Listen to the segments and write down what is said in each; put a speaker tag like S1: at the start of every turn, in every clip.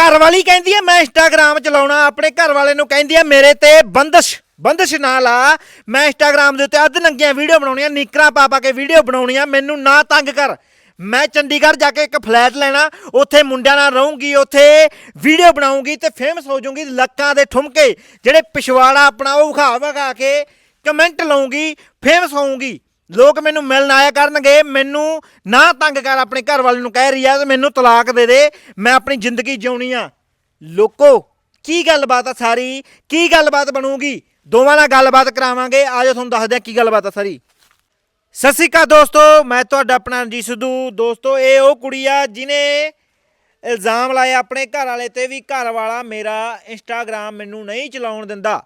S1: ਘਰ ਵਾਲੀ ਕਹਿੰਦੀ ਹੈ, ਮੈਂ ਇੰਸਟਾਗ੍ਰਾਮ ਚਲਾਉਣਾ, ਆਪਣੇ ਘਰ ਵਾਲੇ ਨੂੰ ਕਹਿੰਦੀ ਹੈ, ਮੇਰੇ ਤੇ ਬੰਦਸ਼ ਬੰਦਸ਼ ਨਾ ਲਾ ਮੈਂ ਇੰਸਟਾਗ੍ਰਾਮ ਦੇ ਉੱਤੇ ਅੱਧ ਨੰਗੀਆਂ ਵੀਡੀਓ ਬਣਾਉਣੀਆਂ, ਨੀਕਰਾਂ ਪਾ ਪਾ ਕੇ ਵੀਡੀਓ ਬਣਾਉਣੀਆਂ, ਮੈਨੂੰ ਨਾ ਤੰਗ ਕਰ। ਮੈਂ ਚੰਡੀਗੜ੍ਹ ਜਾ ਕੇ ਇੱਕ ਫਲੈਟ ਲੈਣਾ, ਉੱਥੇ ਮੁੰਡਿਆਂ ਨਾਲ ਰਹੂੰਗੀ, ਉੱਥੇ ਵੀਡੀਓ ਬਣਾਉਂਗੀ ਤੇ ਫੇਮਸ ਹੋ ਜਾਊਂਗੀ ਲੱਕਾਂ ਦੇ ਠੁਮਕੇ, ਜਿਹੜੇ ਪਿਛਵਾੜਾ ਆਪਣਾ ਉਹ ਵਿਖਾ ਵਿਖਾ ਕੇ ਕਮੈਂਟ ਲਾਉਂਗੀ ਫੇਮਸ ਹੋਊਂਗੀ। ਲੋਕ ਮੈਨੂੰ ਮਿਲਣ ਆਇਆ ਕਰਨਗੇ, ਮੈਨੂੰ ਨਾ ਤੰਗ ਕਰ ਆਪਣੇ ਘਰ ਵਾਲੇ ਨੂੰ ਕਹਿ ਰਹੀ ਆ ਤੇ ਮੈਨੂੰ ਤਲਾਕ ਦੇ ਦੇ, ਮੈਂ ਆਪਣੀ ਜ਼ਿੰਦਗੀ ਜਿਉਣੀ ਆ। ਲੋਕੋ, ਕੀ ਗੱਲਬਾਤ ਆ ਸਾਰੀ? ਕੀ ਗੱਲਬਾਤ ਬਣੂਗੀ? ਦੋਵਾਂ ਨਾਲ ਗੱਲਬਾਤ ਕਰਾਵਾਂਗੇ, ਆਜੋ ਤੁਹਾਨੂੰ ਦੱਸਦੇ ਆ ਕੀ ਗੱਲਬਾਤ ਆ ਸਾਰੀ। ਸਤਿ ਸ਼੍ਰੀ ਅਕਾਲ ਦੋਸਤੋ, ਮੈਂ ਤੁਹਾਡਾ ਆਪਣਾ ਰਣਜੀਤ ਸਿੱਧੂ। ਦੋਸਤੋ, ਇਹ ਉਹ ਕੁੜੀ ਆ ਜਿਨੇ ਇਲਜ਼ਾਮ ਲਾਇਆ ਆਪਣੇ ਘਰ ਵਾਲੇ ਤੇ ਵੀ ਘਰ ਵਾਲਾ ਮੇਰਾ ਇੰਸਟਾਗ੍ਰam ਮੈਨੂੰ ਨਹੀਂ ਚਲਾਉਣ ਦਿੰਦਾ।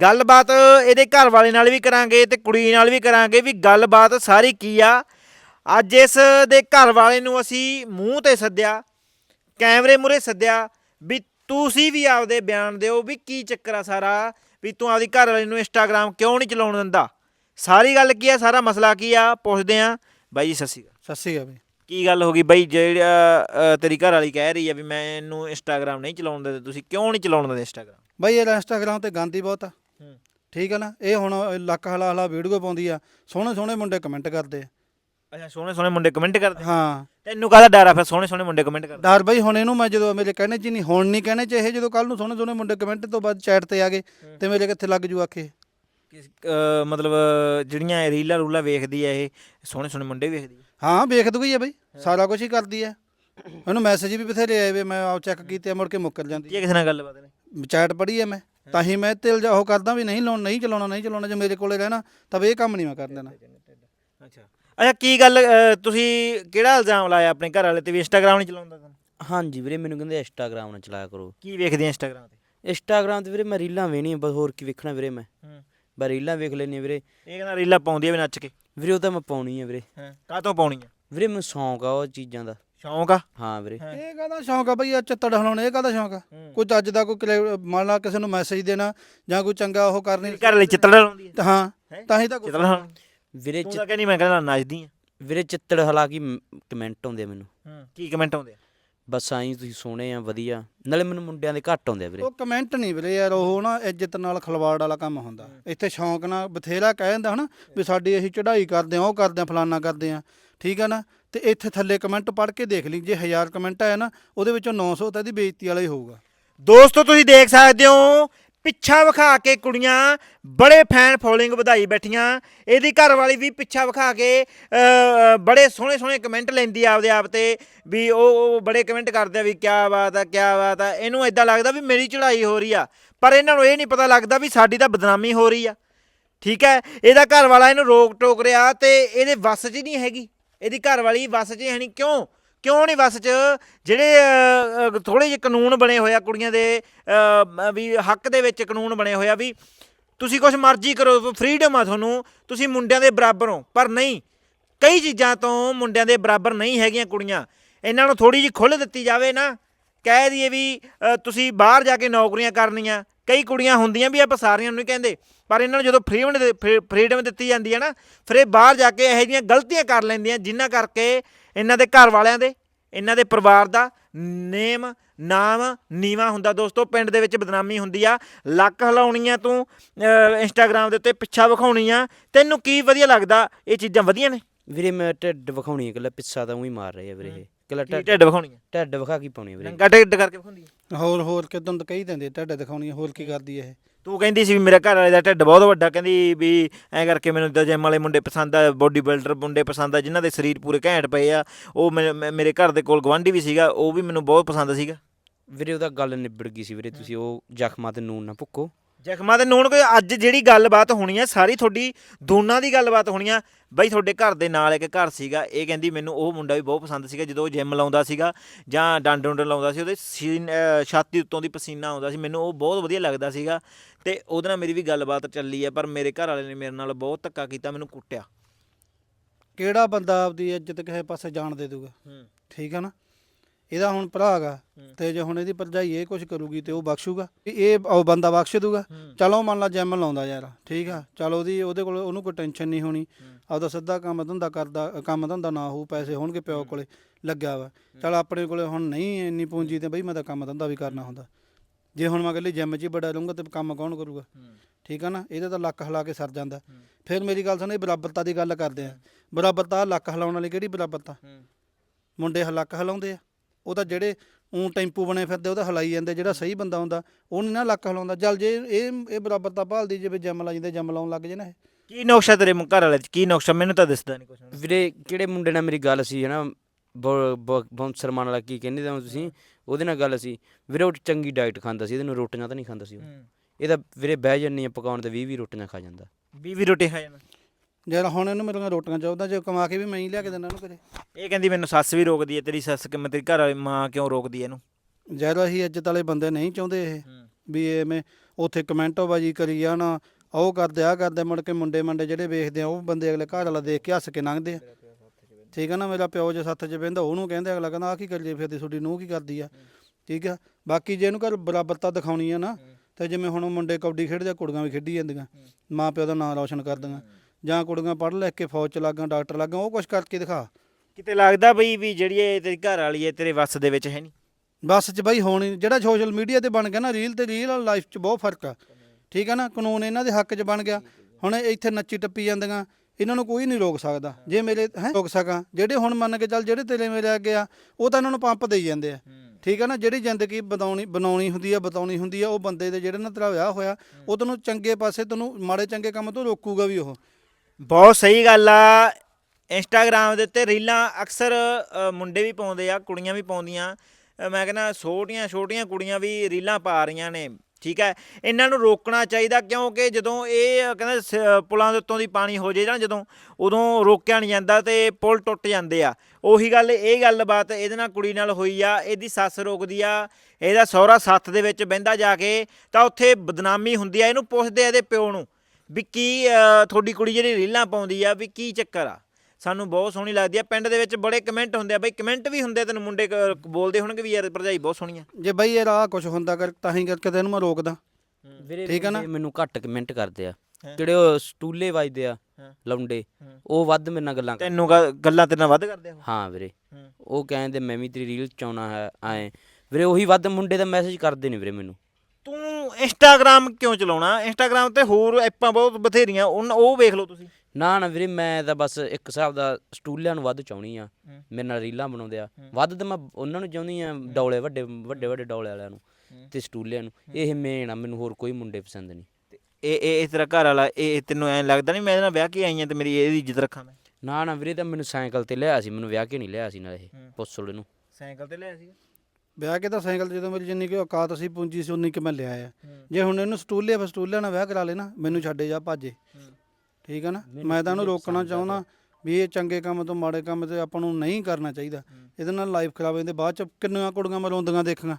S1: ਗੱਲਬਾਤ ਇਹਦੇ ਘਰ ਵਾਲੇ ਨਾਲ ਵੀ ਕਰਾਂਗੇ ਤੇ ਕੁੜੀ ਨਾਲ ਵੀ ਕਰਾਂਗੇ ਵੀ ਗੱਲਬਾਤ ਸਾਰੀ ਕੀ ਆ? ਅੱਜ ਇਸ ਦੇ ਘਰ ਵਾਲੇ ਨੂੰ ਅਸੀਂ ਮੂੰਹ ਤੇ ਸੱਦਿਆ ਕੈਮਰੇ ਮੂਰੇ ਸੱਦਿਆ ਵੀ ਤੁਸੀਂ ਵੀ ਆਪਦੇ ਬਿਆਨ ਦਿਓ ਵੀ ਕੀ ਚੱਕਰ ਆ ਸਾਰਾ ਵੀ ਤੂੰ ਆਪਦੀ ਘਰ ਵਾਲੇ ਨੂੰ ਇੰਸਟਾਗ੍ਰam ਕਿਉਂ ਨਹੀਂ ਚਲਾਉਣ ਦਿੰਦਾ? ਸਾਰੀ ਗੱਲ ਕੀ ਆ? ਸਾਰਾ ਮਸਲਾ ਕੀ ਆ? ਪੁੱਛਦੇ ਆ ਬਾਈ ਜੀ ਸਤਿ ਸ਼੍ਰੀ ਅਕਾਲ।
S2: ਸਤਿ ਸ਼੍ਰੀ ਅਕਾਲ ਬਈ।
S1: ਕੀ ਗੱਲ ਹੋ ਗਈ? ਬਾਈ ਜਿਹੜਾ ਤੇਰੀ ਘਰ ਵਾਲੀ ਕਹਿ ਰਹੀ ਆ ਵੀ ਮੈਨੂੰ ਇੰਸਟਾਗ੍ਰam ਨਹੀਂ ਚਲਾਉਣ ਦਿੰਦੇ ਤੁਸੀਂ ਕਿਉਂ ਨਹੀਂ ਚਲਾਉਣ ਦਿੰਦੇ ਇੰਸਟਾਗ੍ਰam
S2: ਬਈ ਇਹ ਇੰਸਟਾਗ੍ਰਾਮ ਤੇ ਗਾਂਦੀ ਬਹੁਤ ਆ। ਠੀਕ ਹੈ ਨਾ? ਇਹ ਹੁਣ ਲੱਕ ਹਲਾ ਹਲਾ ਵੀਡੀਓ ਪਾਉਂਦੀ ਆ। ਸੋਹਣੇ ਸੋਹਣੇ ਮੁੰਡੇ ਕਮੈਂਟ ਕਰਦੇ ਆ।
S1: ਅੱਛਾ ਸੋਹਣੇ ਸੋਹਣੇ ਮੁੰਡੇ ਕਮੈਂਟ ਕਰਦੇ
S2: ਹਾਂ।
S1: ਤੈਨੂੰ ਕਾਹਦਾ ਡਰ ਆ ਫਿਰ ਸੋਹਣੇ ਸੋਹਣੇ ਮੁੰਡੇ ਕਮੈਂਟ ਕਰਦੇ
S2: ਡਰ ਬਈ ਹੁਣ ਇਹਨੂੰ ਮੈਂ ਜਦੋਂ ਮੇਰੇ ਕਹਿਣੇ ਚ ਹੀ ਨਹੀਂ ਹੁਣ ਨਹੀਂ ਕਹਿਣੇ ਚ ਇਹ ਜਦੋਂ ਕੱਲ ਨੂੰ ਸੋਹਣੇ ਸੋਹਣੇ ਮੁੰਡੇ ਕਮੈਂਟ ਤੋਂ ਬਾਅਦ ਚੈਟ ਤੇ ਆ ਗਏ ਤੇ ਮੇਰੇ ਕਿੱਥੇ ਲੱਗ ਜੂ ਆਖੇ?
S1: ਮਤਲਬ ਜਿਹੜੀਆਂ ਰੀਲਾਂ ਰੂਲਾਂ ਵੇਖਦੀ ਆ ਇਹ ਸੋਹਣੇ ਸੋਹਣੇ ਮੁੰਡੇ ਵੇਖਦੀ ਆ?
S2: ਹਾਂ ਵੇਖ ਦੂਗੀ ਆ ਬਈ। ਸਾਰਾ ਕੁਝ ਹੀ ਕਰਦੀ ਆ। ਉਹਨੂੰ ਮੈਸੇਜ ਵੀ ਬਥੇਰੇ ਆਏ ਵੇ ਮੈਂ ਆਪ ਚੈੱਕ ਕੀਤੇ ਮੁੜ ਕੇ ਮੁੱਕਰ ਜਾਂਦੀ
S1: ਕੀ ਕਿਸੇ ਨਾਲ ਗੱਲਬਾਤ ਨੇ
S2: ਚੈਟ ਪੜੀ ਆ ਮੈਂ। ਤਾਂ ਹੀ ਮੈਂ ਤੇ ਇਲਜ਼ਾ ਉਹ ਕਰਦਾ ਵੀ ਨਹੀਂ ਲਾਉਣ ਨਹੀਂ ਚਲਾਉਣਾ ਨਹੀਂ ਚਲਾਉਣਾ ਜੇ ਮੇਰੇ ਕੋਲੇ ਰਹਿਣਾ ਤਾਂ ਇਹ ਕੰਮ ਨਹੀਂ ਮੈਂ ਕਰ ਦੇਣਾ।
S1: ਅੱਛਾ। ਅੱਛਾ ਕੀ ਗੱਲ ਤੁਸੀਂ ਕਿਹੜਾ ਇਲਜ਼ਾਮ ਲਾਇਆ ਆਪਣੇ ਘਰ ਵਾਲੇ ਤੇ ਵੀ ਇੰਸਟਾਗ੍ਰam ਨਹੀਂ ਚਲਾਉਂਦਾ ਤੈਨੂੰ
S3: ਹਾਂਜੀ ਵੀਰੇ ਮੈਨੂੰ ਕਹਿੰਦੇ ਇੰਸਟਾਗ੍ਰਾਮ ਨਾ ਚਲਾਇਆ ਕਰੋ।
S1: ਕੀ ਵੇਖਦੀ ਆ ਇੰਸਟਾਗ੍ਰam ਤੇ?
S3: ਇੰਸਟਾਗ੍ਰਾਮ ਤੇ ਵੀਰੇ ਮੈਂ ਰੀਲਾਂ ਵੇਣੀਆਂ ਬਸ ਹੋਰ ਕੀ ਵੇਖਣਾ ਵੀਰੇ ਮੈਂ।
S1: ਹੂੰ।
S3: ਬਸ ਰੀਲਾਂ ਵੇਖ ਲੈਣੀ ਵੀਰੇ।
S1: ਇਹ ਕਹਿੰਦਾ ਰੀਲਾਂ ਪਾਉਂਦੀ ਆ ਵੀ ਨੱਚ ਕੇ।
S3: ਵੀਰੇ ਉਹ ਤਾਂ ਮੈਂ ਪਾਉਣੀ ਆ ਵੀਰੇ।
S1: ਹਾਂ? ਕਾਹਤੋਂ ਪਾਉਣੀ ਆ?
S3: ਵੀਰੇ ਮੈਨੂੰ ਸ਼ੌਂਕ ਆ ਉਹ ਚੀਜ਼ਾਂ ਦਾ।
S1: ਸ਼ੌਂਕ ਆ?
S3: ਹਾਂ ਵੀਰੇ।
S1: ਹਾਂ।
S2: ਇਹ ਕਾਹਦਾ ਸ਼ੌਂਕ ਆ ਬਈ ਇਹ ਚੱਤੜ ਹਲਾਉਣੇ ਇਹ ਕਾਹਦਾ ਸ਼ੌਂਕ ਆ। ਕੋਈ ਚੱਜ ਦਾ ਕੋਈ ਕਲੇ- ਮੰਨ ਲਾ ਕਿਸੇ ਨੂੰ ਮੈਸੇਜ ਦੇਣਾ ਜਾਂ ਕੋਈ ਚੰਗਾ ਉਹ ਕਰਨੀ
S1: ਘਰ ਵਾਲੀ ਚਿੱਤੜ ਲਾਉਂਦੀ ਆ।
S2: ਤਾਂ ਹਾਂ
S1: ਹੈਂ?
S2: ਤਾਂ ਹੀ ਤਾਂ
S1: ਚਿੱਤੜ ਲਾਉਂਦੀ
S3: ਵੀਰੇ
S1: ਤੂੰ
S3: ਚਿ-
S1: ਤਾਂ ਕਹਿੰਦੀ ਮੈਂ ਕਹਿੰਦਾ ਨੱਚਦੀ ਆ।
S3: ਵੀਰੇ ਚਿੱਤੜ ਹਾਲਾਂਕਿ ਕਮੈਂਟ ਆਉਂਦੇ ਆ ਮੈਨੂੰ।
S1: ਹੂੰ ਕੀ ਕਮੈਂਟ ਆਉਂਦੇ ਆ?
S3: ਬਸ ਆਈ ਤੁਸੀਂ ਸੋਹਣੇ ਆ ਵਧੀਆ। ਨਾਲੇ ਮੈਨੂੰ ਮੁੰਡਿਆਂ ਦੇ ਘੱਟ ਆਉਂਦੇ ਆ ਵੀਰੇ।
S2: ਉਹ ਕਮੈਂਟ ਨਹੀਂ ਵੀਰੇ ਯਾਰ ਉਹ ਨਾ ਇੱਜ਼ਤ ਨਾਲ ਖਲਵਾੜ ਵਾਲਾ ਕੰਮ ਹੁੰਦਾ। ਇੱਥੇ ਸ਼ੌਂਕ ਨਾਲ ਬਥੇਰਾ ਕਹਿ ਦਿੰਦਾ ਹਨਾ ਵੀ ਸਾਡੀ ਅਸੀਂ ਚੜ੍ਹਾਈ ਕਰਦੇ ਆ ਉਹ ਕਰਦੇ ਆ ਫਲਾਨਾ ਕਰਦੇ ਆ। ਠੀਕ ਆ ਨਾ? ਤੇ ਇੱਥੇ ਥੱਲੇ ਕਮੈਂਟ ਪੜ੍ਹ ਕੇ ਦੇਖ ਲਈ। ਜੇ 1000 ਕਮੈਂਟ ਆਇਆ ਨਾ ਉਹਦੇ ਵਿੱਚੋਂ 900 ਤਾਂ ਇਹਦੀ ਬੇਇੱਜ਼ਤੀ ਵਾਲਾ ਹੀ ਹੋਊਗਾ।
S1: ਦੋਸਤੋ ਤੁਸੀਂ ਦੇਖ ਸਕਦੇ ਹੋ ਪਿੱਛਾ ਵਿਖਾ ਕੇ ਕੁੜੀਆਂ ਬੜੇ ਫੈਨ ਫੋਲੋਇੰਗ ਵਧਾਈ ਬੈਠੀਆਂ। ਇਹਦੀ ਘਰ ਵਾਲੀ ਵੀ ਪਿੱਛਾ ਵਿਖਾ ਕੇ ਅ, ਬੜੇ ਸੋਹਣੇ ਸੋਹਣੇ ਕਮੈਂਟ ਲੈਂਦੀ ਆ ਆਪਦੇ ਆਪ ਤੇ ਵੀ ਉਹ ਉਹ ਬੜੇ ਕਮੈਂਟ ਕਰਦੇ ਆ ਵੀ ਕਿਆ ਬਾਤ ਆ ਕਿਆ ਬਾਤ ਆ। ਇਹਨੂੰ ਐਦਾਂ ਲੱਗਦਾ ਵੀ ਮੇਰੀ ਚੜ੍ਹਾਈ ਹੋ ਰਹੀ ਆ ਪਰ ਇਹਨਾਂ ਨੂੰ ਇਹ ਨਹੀਂ ਪਤਾ ਲੱਗਦਾ ਵੀ ਸਾਡੀ ਤਾਂ ਬਦਨਾਮੀ ਹੋ ਰਹੀ ਆ। ਠੀਕ ਹੈ ਇਹਦਾ ਘਰ ਵਾਲਾ ਇਹਨੂੰ ਰੋਕ ਟੋਕ ਰਿਹਾ ਤੇ ਇਹਦੇ ਵੱਸ 'ਚ ਨਹੀਂ ਹੈਗੀ। ਇਹਦੀ ਘਰ ਵਾਲੀ ਵੱਸ 'ਚ ਹੈ ਨਹੀਂ ਕਿਉਂ? ਕਿਉਂ ਨਹੀਂ ਵੱਸ 'ਚ? ਜਿਹੜੇ ਥੋੜੇ ਜਿਹੇ ਕਾਨੂੰਨ ਬਣੇ ਹੋਇਆ ਕੁੜੀਆਂ ਦੇ ਵੀ ਹੱਕ ਦੇ ਵਿੱਚ ਕਾਨੂੰਨ ਬਣੇ ਹੋਇਆ ਵੀ ਤੁਸੀਂ ਕੁਝ ਮਰਜ਼ੀ ਕਰੋ, ਫਰੀडम ਆ ਤੁਹਾਨੂੰ, ਤੁਸੀਂ ਮੁੰਡਿਆਂ ਦੇ ਬਰਾਬਰ ਹੋ, ਪਰ ਨਹੀਂ। ਕਈ ਚੀਜ਼ਾਂ ਤੋਂ ਮੁੰਡਿਆਂ ਦੇ ਬਰਾਬਰ ਨਹੀਂ ਹੈਗੀਆਂ ਕੁੜੀਆਂ। ਇਹਨਾਂ ਨੂੰ ਥੋੜੀ ਜਿਹੀ ਖੁੱਲ੍ਹ ਦਿੱਤੀ ਜਾਵੇ ਨਾ। ਕਹਿ ਦਈਏ ਵੀ ਤੁਸੀਂ ਬਾਹਰ ਜਾ ਕੇ ਨੌਕਰੀਆਂ ਕਰਨੀਆਂ ਕਈ ਕੁੜੀਆਂ ਹੁੰਦੀਆਂ ਵੀ ਆਪਾਂ ਸਾਰੀਆਂ ਨੂੰ ਨਹੀਂ ਕਹਿੰਦੇ, ਪਰ ਇਹਨਾਂ ਨੂੰ ਜਦੋਂ ਫ੍ਰੀਡਮ ਫਰੀਡਮ ਦਿੱਤੀ ਜਾਂਦੀ ਹੈ ਨਾ, ਫਿਰ ਇਹ ਬਾਹਰ ਜਾ ਕੇ ਇਹੋ ਜਿਹੀਆਂ ਗਲਤੀਆਂ ਕਰ ਲੈਂਦੀਆਂ, ਜਿਨ੍ਹਾਂ ਕਰਕੇ ਇਹਨਾਂ ਦੇ ਘਰ ਵਾਲਿਆਂ ਦੇ, ਇਹਨਾਂ ਦੇ ਪਰਿਵਾਰ ਦਾ ਨੇਮ, ਨਾਮ ਨੀਵਾ ਹੁੰਦਾ। ਦੋਸਤੋ, ਪਿੰਡ ਦੇ ਵਿੱਚ ਬਦਨਾਮੀ ਹੁੰਦੀ ਆ। ਲੱਕ ਹਲਾਉਣੀ ਆ ਤੂੰ ਇੰਸਟਾਗ੍ਰam ਦੇ ਉੱਤੇ ਪਿੱਛਾ ਵਿਖਾਉਣੀ ਆ ਤੈਨੂੰ ਕੀ ਵਧੀਆ ਲੱਗਦਾ? ਇਹ ਚੀਜ਼ਾਂ ਵਧੀਆ ਨੇ?
S3: ਵੀਰੇ, ਮੈਂ ਢਿੱਡ ਵਿਖਾਉਣੀ ਇਕੱਲਾ, ਪਿੱਛਾ ਤਾਂ ਉਹੀ ਮਾਰ ਰਹੇ ਆ ਵੀਰੇ ਇਹ। ਇਕੱਲਾ
S1: ਕੀ
S3: ਢਿੱਡ
S1: ਵਿਖਾਉਣੀ ਆ?
S3: ਢਿੱਡ ਵਿਖਾ ਕੀ ਪਾਉਣੀ ਆ ਵੀਰੇ।
S1: ਨੰਗਾ ਢਿੱਡ ਕਰਕੇ ਵਿਖਾਉਂਦੀ ਆ?
S2: ਹੋਰ ਹੋਰ ਕਿਦਾਂ ਤਾਂ ਕਹੀ ਦਿੰਦੇ ਢੱਡ ਦਿਖਾਉਣੀ ਆ, ਹੋਰ ਕੀ ਕਰਦੀ ਇਹ?
S1: ਤੂੰ ਕਹਿੰਦੀ ਸੀ ਵੀ ਮੇਰੇ ਘਰ ਵਾਲੇ ਦਾ ਢਿੱਡ ਬਹੁਤ ਵੱਡਾ ਕਹਿੰਦੀ ਵੀ ਐਂ ਕਰਕੇ ਮੈਨੂੰ ਤਾਂ ਜਿਮ ਵਾਲੇ ਮੁੰਡੇ ਪਸੰਦ ਆ ਬੋਡੀ ਬਿਲਡਰ ਮੁੰਡੇ ਪਸੰਦ ਆ ਜਿਨ੍ਹਾਂ ਦੇ ਸਰੀਰ ਪੂਰੇ ਘੈਂਟ ਪਏ ਆ। ਉਹ ਮੇਰੇ- ਮੇ- ਮੇਰੇ ਘਰ ਦੇ ਕੋਲ ਗਵਾਂਢੀ ਵੀ ਸੀਗਾ ਉਹ ਵੀ ਮੈਨੂੰ ਬਹੁਤ ਪਸੰਦ ਸੀਗਾ।
S3: ਵੀਰੇ ਉਹਦਾ ਗੱਲ ਨਿਬੜ ਗਈ ਸੀ ਵੀਰੇ ਤੁਸੀਂ ਉਹ ਜ਼ਖਮਾਂ ਤੇ ਨੂਨ ਨਾ ਭੁੱਕੋ।
S1: ਜ਼ਖਮਾਂ ਦੇ ਨੂਣ ਕੋਈ ਅੱਜ ਜਿਹੜੀ ਗੱਲਬਾਤ ਹੋਣੀ ਆ ਸਾਰੀ ਤੁਹਾਡੀ ਦੋਨਾਂ ਦੀ ਗੱਲਬਾਤ ਹੋਣੀ ਆ। ਬਈ ਤੁਹਾਡੇ ਘਰ ਦੇ ਨਾਲ ਇੱਕ ਘਰ ਸੀਗਾ ਇਹ ਕਹਿੰਦੀ ਮੈਨੂੰ ਉਹ ਮੁੰਡਾ ਵੀ ਬਹੁਤ ਪਸੰਦ ਸੀਗਾ ਜਦੋਂ ਉਹ ਜਿਮ ਲਾਉਂਦਾ ਸੀਗਾ ਜਾਂ ਡੰਡ ਡੁੰਡ ਲਾਉਂਦਾ ਸੀ ਉਹਦੇ ਸੀਨ- ਅਹ ਛਾਤੀ ਉੱਤੋਂ ਦੀ ਪਸੀਨਾ ਆਉਂਦਾ ਸੀ ਮੈਨੂੰ ਉਹ ਬਹੁਤ ਵਧੀਆ ਲੱਗਦਾ ਸੀਗਾ ਤੇ ਉਹਦੇ ਨਾਲ ਮੇਰੀ ਵੀ ਗੱਲਬਾਤ ਚੱਲੀ ਆ ਪਰ ਮੇਰੇ ਘਰ ਵਾਲੇ ਨੇ ਮੇਰੇ ਨਾਲ ਬਹੁਤ ਧੱਕਾ ਕੀਤਾ ਮੈਨੂੰ ਕੁੱਟਿਆ।
S2: ਕਿਹੜਾ ਬੰਦਾ ਆਪਦੀ ਇੱਜ਼ਤ ਕਿਸੇ ਪਾਸੇ ਜਾਣ ਦੇ ਦੂਗਾ
S1: ਹੂੰ।
S2: ਠੀਕ ਆ ਨਾ? ਇਹਦਾ ਹੁਣ ਭਰਾ ਹੈਗਾ ਤੇ ਜੇ ਹੁਣ ਇਹਦੀ ਭਰਜਾਈ ਇਹ ਕੁਝ ਕਰੂਗੀ ਤੇ ਉਹ ਬਖਸ਼ੂਗਾ। ਇਹ ਉਹ ਬੰਦਾ ਬਖਸ਼ ਦੂਗਾ। ਚਲੋ ਮੰਨ ਲਾ ਜਿਮ ਲਾਉਂਦਾ ਯਾਰ ਠੀਕ ਆ। ਚਲ ਉਹਦੀ ਉਹਦੇ ਕੋਲ ਉਹਨੂੰ ਕੋਈ ਟੈਨਸ਼ਨ ਨਹੀਂ ਹੋਣੀ। ਆਪਦਾ ਸਿੱਧਾ ਕੰਮ ਧੰਦਾ ਕਰਦਾ ਕੰਮ ਧੰਦਾ ਨਾ ਹੋਊ ਪੈਸੇ ਹੋਣਗੇ ਪਿਓ ਕੋਲੇ ਲੱਗਿਆ ਵਾ। ਚਲ ਆਪਣੇ ਕੋਲੇ ਹੁਣ ਨਹੀਂ ਇੰਨੀ ਪੂੰਜੀ ਤੇ ਬਈ ਮੈਂ ਤਾਂ ਕੰਮ ਧੰਦਾ ਵੀ ਕਰਨਾ ਹੁੰਦਾ। ਜੇ ਹੁਣ ਮੈਂ ਕਹਿੰਦੀ ਜਿਮ 'ਚ ਹੀ ਬੜਾ ਰਹੂੰਗਾ ਤੇ ਕੰਮ ਕੌਣ ਕਰੂਗਾ? ਠੀਕ ਆ ਨਾ? ਇਹਦੇ ਤਾਂ ਲੱਕ ਹਿਲਾ ਕੇ ਸਰ ਜਾਂਦਾ। ਫਿਰ ਮੇਰੀ ਗੱਲ ਸੁਣ ਇਹ ਬਰਾਬਰਤਾ ਦੀ ਗੱਲ ਕਰਦੇ ਆ। ਬਰਾਬਰਤਾ ਲੱਕ ਹਿਲਾਉਣ ਵਾਲੀ ਕਿਹੜੀ ਬਰਾਬਰਤਾ? ਮੁੰਡੇ ਲੱਕ ਹਿਲਾਉਂਦੇ ਆ। ਉਹ ਤਾਂ ਜਿਹੜੇ ਉਂ ਟੈਂਪੂ ਬਣੇ ਫਿਰਦੇ ਉਹ ਤਾਂ ਹਿਲਾਈ ਜਾਂਦੇ ਜਿਹੜਾ ਸਹੀ ਬੰਦਾ ਹੁੰਦਾ ਉਹ ਨਹੀਂ ਨਾ ਲੱਕ ਹਿਲਾਉਂਦਾ। ਚੱਲ ਜੇ ਇਹ ਇਹ ਬਰਾਬਰਤਾ ਭਾਲਦੀ ਜਿਵੇਂ ਜਿਮ ਲਾ ਜਾਂਦੇ ਜਿਮ ਲਾਉਣ ਲੱਗ ਜੇ ਨਾ ਇਹ।
S1: ਕੀ ਨੁਕਸ਼ਾ ਤੇਰੇ ਘਰ ਵਾਲੇ ਚ ਕੀ ਨੁਕਸ਼ਾ? ਮੈਨੂੰ ਤਾਂ ਦਿਸਦਾ ਨਹੀਂ ਕੁਛ।
S3: ਵੀਰੇ ਕਿਹੜੇ ਮੁੰਡੇ ਨਾਲ ਮੇਰੀ ਗੱਲ ਸੀ ਹਨਾ? ਬਾਉਂਸਰ ਮਾਨ ਵਾਲਾ ਕੀ ਕਹਿੰਦੇ ਤਾਂ ਤੁਸੀਂ? ਉਹਦੇ ਨਾਲ ਗੱਲ ਸੀ। ਵੀਰੇ ਉਹ ਚੰਗੀ ਡਾਈਟ ਖਾਂਦਾ ਸੀ ਇਹਦੇ ਨੂੰ ਰੋਟੀਆਂ ਤਾਂ ਨਹੀਂ ਖਾਂਦਾ ਸੀ ਉਹ। ਇਹ ਤਾਂ ਵੀਰੇ ਬਹਿ ਜੰਨੀ ਪਕਾਉਣ ਤੇ 20 20 ਰੋਟੀਆਂ ਖਾ ਜਾਂਦਾ।
S1: 20 20 ਰੋਟੀ ਖਾ ਜਾਣਾ
S2: ਜਦ ਹੁਣ ਇਹਨੂੰ ਮੇਰੀਆਂ ਰੋਟੀਆਂ ਚਾਹੁੰਦਾ ਜੇ ਕਮਾ ਕੇ ਵੀ ਮੈਂ ਹੀ ਲਿਆ ਕੇ ਦਿੰਦਾ ਇਹਨੂੰ ਕਦੇ
S1: ਇਹ ਕਹਿੰਦੀ ਮੈਨੂੰ ਸੱਸ ਵੀ ਰੋਕਦੀ ਹੈ ਤੇਰੀ ਸੱਸ ਕਿ ਮੈਂ ਤੇਰੀ ਘਰ ਵਾਲੀ ਮਾਂ ਕਿਉਂ ਰੋਕਦੀ ਹੈ ਇਹਨੂੰ?
S2: ਜਦ ਅਸੀਂ ਇੱਜ਼ਤ ਵਾਲੇ ਬੰਦੇ ਨਹੀਂ ਚਾਹੁੰਦੇ ਇਹ ਵੀ ਐਵੇਂ ਉੱਥੇ ਕਮੈਂਟੋਬਾਜੀ ਕਰੀ ਜਾਣਾ ਉਹ ਕਰਦੇ ਆ ਕਰਦੇ ਮੁੜ ਕੇ ਮੁੰਡੇ ਮੰਡੇ ਜਿਹੜੇ ਵੇਖਦੇ ਆ ਉਹ ਬੰਦੇ ਅਗਲੇ ਘਰ ਵਾਲਾ ਦੇਖ ਕੇ ਹੱਸ ਕੇ ਲੰਘਦੇ ਆ। ਠੀਕ ਆ ਨਾ ਮੇਰਾ ਪਿਓ ਜੇ ਸੱਥ 'ਚ ਬਹਿੰਦਾ ਉਹਨੂੰ ਕਹਿੰਦੇ ਅਗਲਾ ਕਹਿੰਦਾ ਆ ਕੀ ਕਰੀਏ ਫਿਰਦੀ ਤੁਹਾਡੀ ਨੂੰਹ ਕੀ ਕਰਦੀ ਆ? ਠੀਕ ਆ? ਬਾਕੀ ਜੇ ਇਹਨੂੰ ਘਰ ਬਰਾਬਰਤਾ ਦਿਖਾਉਣੀ ਆ ਨਾ ਤੇ ਜਿਵੇਂ ਹੁਣ ਮੁੰਡੇ ਕਬੱਡੀ ਖੇਡਦੇ ਆ ਕੁੜੀਆਂ ਵੀ ਖੇਡੀ ਜਾਂਦੀਆਂ ਮਾਂ ਪਿਓ ਦਾ ਨਾਂ ਰੌਸ਼ਨ ਕਰਦੀਆਂ ਜਾਂ ਕੁੜੀਆਂ ਪੜ੍ਹ ਲਿਖ ਕੇ ਫੌਜ ਚ ਲੱਗਾਂ ਡਾਕਟਰ ਲੱਗਾਂ ਉਹ ਕੁਝ ਕਰਕੇ ਦਿਖਾ।
S1: ਕਿਤੇ ਲੱਗਦਾ ਬਈ ਵੀ ਜਿਹੜੀ ਇਹ ਤੇਰੀ ਘਰ ਵਾਲੀ ਹੈ ਤੇਰੇ ਵੱਸ ਦੇ ਵਿੱਚ ਹੈ ਨਹੀਂ?
S2: ਬਸ ਚ ਬਾਈ ਹੁਣ ਜਿਹੜਾ ਸੋਸ਼ਲ ਮੀਡੀਆ ਤੇ ਬਣ ਗਿਆ ਨਾ ਰੀਲ ਤੇ ਰੀਲ ਲਾਈਫ 'ਚ ਬਹੁਤ ਫ਼ਰਕ ਆ। ਠੀਕ ਆ ਨਾ? ਕਾਨੂੰਨ ਇਹਨਾਂ ਦੇ ਹੱਕ 'ਚ ਬਣ ਗਿਆ। ਹੁਣ ਇੱਥੇ ਨੱਚੀ ਟੱਪੀ ਜਾਂਦੀਆਂ। ਇਹਨਾਂ ਨੂੰ ਕੋਈ ਨਹੀਂ ਰੋਕ ਸਕਦਾ। ਜੇ ਮੇਰੇ ਹੈ? ਰੋਕ ਸਕਾਂ। ਜਿਹੜੇ ਹੁਣ ਮੰਨ ਕੇ ਚੱਲ ਜਿਹੜੇ ਤੇਰੇ ਮੇਰੇ ਅੱਗੇ ਆ ਉਹ ਤਾਂ ਇਹਨਾਂ ਨੂੰ ਪੰਪ ਦੇਈ ਜਾਂਦੇ ਆ। ਠੀਕ ਆ ਨਾ? ਜਿਹੜੀ ਜ਼ਿੰਦਗੀ ਬਣਾਉਣੀ ਬਣਾਉਣੀ ਹੁੰਦੀ ਆ ਬਤਾਉਣੀ ਹੁੰਦੀ ਆ ਉਹ ਬੰਦੇ ਦੇ ਜਿਹੜੇ ਨਾਲ ਤੇਰਾ ਵਿਆਹ ਹੋਇਆ ਉਹ ਤੈਨੂੰ ਚੰਗੇ ਪਾਸੇ ਤੈਨੂੰ ਮਾੜੇ ਚੰਗੇ ਕੰਮ ਤੋਂ ਰੋਕੂਗਾ ਵੀ ਉਹ।
S1: ਬਹੁਤ ਸਹੀ ਗੱਲ ਆ। ਇੰਸਟਾਗ੍ਰam ਦੇ ਉੱਤੇ ਰੀਲਾਂ ਅਕਸਰ ਅ, ਮੁੰਡੇ ਵੀ ਪਾਉਂਦੇ ਆ ਕੁੜੀਆਂ ਵੀ ਪਾਉਂਦੀਆਂ। ਅ, ਮੈਂ ਕਹਿੰਦਾ ਛੋਟੀਆਂ ਛੋਟੀਆਂ ਕੁੜੀਆਂ ਵੀ ਰੀਲਾਂ ਪਾ ਰਹੀਆਂ ਨੇ ਠੀਕ ਹੈ? ਇਹਨਾਂ ਨੂੰ ਰੋਕਣਾ ਚਾਹੀਦਾ ਕਿਉਂਕਿ ਜਦੋਂ ਇਹ ਕਹਿੰਦੇ ਸ- ਪੁਲਾਂ ਦੇ ਉੱਤੋਂ ਦੀ ਪਾਣੀ ਹੋ ਜੇ ਨਾ ਜਦੋਂ ਉਦੋਂ ਰੋਕਿਆ ਨਹੀਂ ਜਾਂਦਾ ਤੇ ਪੁਲ ਟੁੱਟ ਜਾਂਦੇ ਆ। ਉਹੀ ਗੱਲ ਇਹ ਗੱਲਬਾਤ ਇਹਦੇ ਨਾਲ ਕੁੜੀ ਨਾਲ ਹੋਈ ਆ ਇਹਦੀ ਸੱਸ ਰੋਕਦੀ ਆ ਇਹਦਾ ਸਹੁਰਾ ਸੱਥ ਦੇ ਵਿੱਚ ਬਹਿੰਦਾ ਜਾ ਕੇ ਤਾਂ ਉੱਥੇ ਬਦਨਾਮੀ ਹੁੰਦੀ ਆ ਇਹਨੂੰ ਪੁੱਛਦੇ ਆ ਇਹਦੇ ਪਿਓ ਨੂੰ। ਵੀ ਕੀ ਤੁਹਾਡੀ ਕੁੜੀ ਜਿਹੜੀ ਰੀਲਾਂ ਪਾਉਂਦੀ ਆ ਵੀ ਕੀ ਚੱਕਰ ਆ ਸਾਨੂੰ ਬਹੁਤ ਸੋਹਣੀ ਲੱਗਦੀ ਆ ਪਿੰਡ ਦੇ ਵਿੱਚ ਬੜੇ ਕਮੈਂਟ ਹੁੰਦੇ ਆ ਬਈ ਕਮੈਂਟ ਵੀ ਹੁੰਦੇ ਆ, ਤੈਨੂੰ ਮੁੰਡੇ ਕ- ਬੋਲਦੇ ਹੋਣਗੇ ਵੀ ਯਾਰ ਭਰਜਾਈ ਬਹੁਤ ਸੋਹਣੀ ਆ
S2: ਜੇ ਬਾਈ ਇਹ ਰਾਹ ਕੁਝ ਹੁੰਦਾ ਕਰ ਤਾਂ ਹੀ ਕਰਕੇ ਤੈਨੂੰ ਮੈਂ ਰੋਕਦਾ
S3: ਵੀਰੇ
S2: ਠੀਕ ਆ ਨਾ?
S3: ਮੈਨੂੰ ਘੱਟ ਕਮੈਂਟ ਕਰਦੇ ਆ
S1: ਹੈਂ।
S3: ਜਿਹੜੇ ਉਹ ਸਟੂਲੇ ਵੱਜਦੇ ਆ
S1: ਹਾਂ।
S3: ਲੌਂਡੇ
S1: ਹਾਂ।
S3: ਉਹ ਵੱਧ ਮੇਰੇ ਨਾਲ ਗੱਲਾਂ ਕਰਦੇ
S1: ਤੈਨੂੰ ਗ- ਗੱਲਾਂ ਤੇਰੇ ਨਾਲ ਵੱਧ ਕਰਦੇ ਆ ਉਹ?
S3: ਹਾਂ ਵੀਰੇ
S1: ਹੂੰ।
S3: ਉਹ ਕਹਿੰਦੇ ਮੈਂ ਵੀ ਤੇਰੀ ਰੀਲ ਚ ਆਉਣਾ ਹੈ ਐ ਵੀਰੇ ਉਹੀ ਵੱਧ ਮੁੰਡੇ ਦਾ ਮੈਸੇਜ ਕਰਦੇ ਨੇ ਵੀਰੇ ਮੈਨੂੰ
S1: ਤੂੰ ਇੰਸਟਾਗ੍ਰam ਕਿਉਂ ਚਲਾਉਣਾ? ਇੰਸਟਾਗ੍ਰam ਤੇ ਹੋਰ ਐਪਾਂ ਬਹੁਤ ਬਥੇਰੀਆਂ ਉਨ- ਉਹ ਵੇਖ ਲਓ ਤੁਸੀਂ।
S3: ਨਾ ਨਾ ਵੀਰੇ ਮੈਂ ਤਾਂ ਬਸ ਇੱਕ ਹਿਸਾਬ ਦਾ ਸਟੂਲਿਆਂ ਨੂੰ ਵੱਧ ਚਾਹੁੰਦੀ ਆ
S1: ਹੂੰ।
S3: ਮੇਰੇ ਨਾਲ ਰੀਲਾਂ ਬਣਾਉਂਦੇ ਆ। ਵੱਧ ਤਾਂ ਮੈਂ ਉਹਨਾਂ ਨੂੰ ਚਾਹੁੰਦੀ ਆ ਡੌਲੇ ਵੱਡੇ ਵੱਡੇ ਵੱਡੇ ਡੌਲੇ ਵਾਲਿਆਂ ਨੂੰ ਤੇ ਸਟੂਲਿਆਂ ਨੂੰ। ਇਹ ਮੇਨ ਆ ਮੈਨੂੰ ਹੋਰ ਕੋਈ ਮੁੰਡੇ ਪਸੰਦ ਨਹੀਂ।
S1: ਤੇ ਇਹ ਇਹ ਇਸ ਤਰ੍ਹਾਂ ਘਰ ਵਾਲਾ ਇਹ ਤੈਨੂੰ ਐਂ ਲੱਗਦਾ ਨਹੀਂ ਮੈਂ ਇਹਦੇ ਨਾਲ ਵਿਆਹ ਕੇ ਆਈ ਆ ਤੇ ਮੇਰੀ ਇਹਦੀ ਇੱਜ਼ਤ ਰੱਖਾਂ ਮੈਂ?
S3: ਨਾ ਨਾ ਵੀਰੇ ਤਾਂ ਮੈਨੂੰ ਸਾਈਕਲ ਤੇ ਲਿਆ ਸੀ ਮੈਨੂੰ ਵਿਆਹ ਕੇ ਨਹੀਂ ਲਿਆ ਸੀ ਨਾਲ ਇਹ
S1: ਹੂੰ।
S3: ਪੁੱਛ ਨੂੰ
S1: ਸਾਈਕਲ ਤੇ ਲਿਆ ਸੀ
S2: ਵਿਆਹ ਕੇ ਤਾਂ ਸਾਈਕਲ ਜਦੋਂ ਮੇਰੀ ਜਿੰਨੀ ਕਿ ਔਕਾਤ ਸੀ ਪੂੰਜੀ ਸੀ ਉਨੀ ਕਿ ਮੈਂ ਲਿਆ ਆ। ਜੇ ਹੁਣ ਇਹਨੂੰ ਸਟੂਲੇ ਬਸ ਸਟੂਲੇ ਨਾਲ ਵਿਆਹ ਕਰਾ ਲੈਣਾ ਮੈਨੂੰ ਛੱਡੇ ਜਾ ਭਾਜੇ। ਠੀਕ ਹੈ ਨਾ? ਮੈਂ ਤਾਂ ਉਹਨੂੰ ਰੋਕਣਾ ਚਾਹੁੰਦਾ ਵੀ ਇਹ ਚੰਗੇ ਕੰਮ ਤੋਂ ਮਾੜੇ ਕੰਮ ਤੇ ਆਪਾਂ ਨੂੰ ਨਹੀਂ ਕਰਨਾ ਚਾਹੀਦਾ। ਇਹਦੇ ਨਾਲ ਲਾਈਫ ਖਰਾਬ ਹੋ ਜਾਂਦੀ ਬਾਅਦ ਚ ਕਿੰਨੀਆਂ ਕੁੜੀਆਂ ਮੈਂ ਰੋਂਦੀਆਂ ਦੇਖੀਆਂ।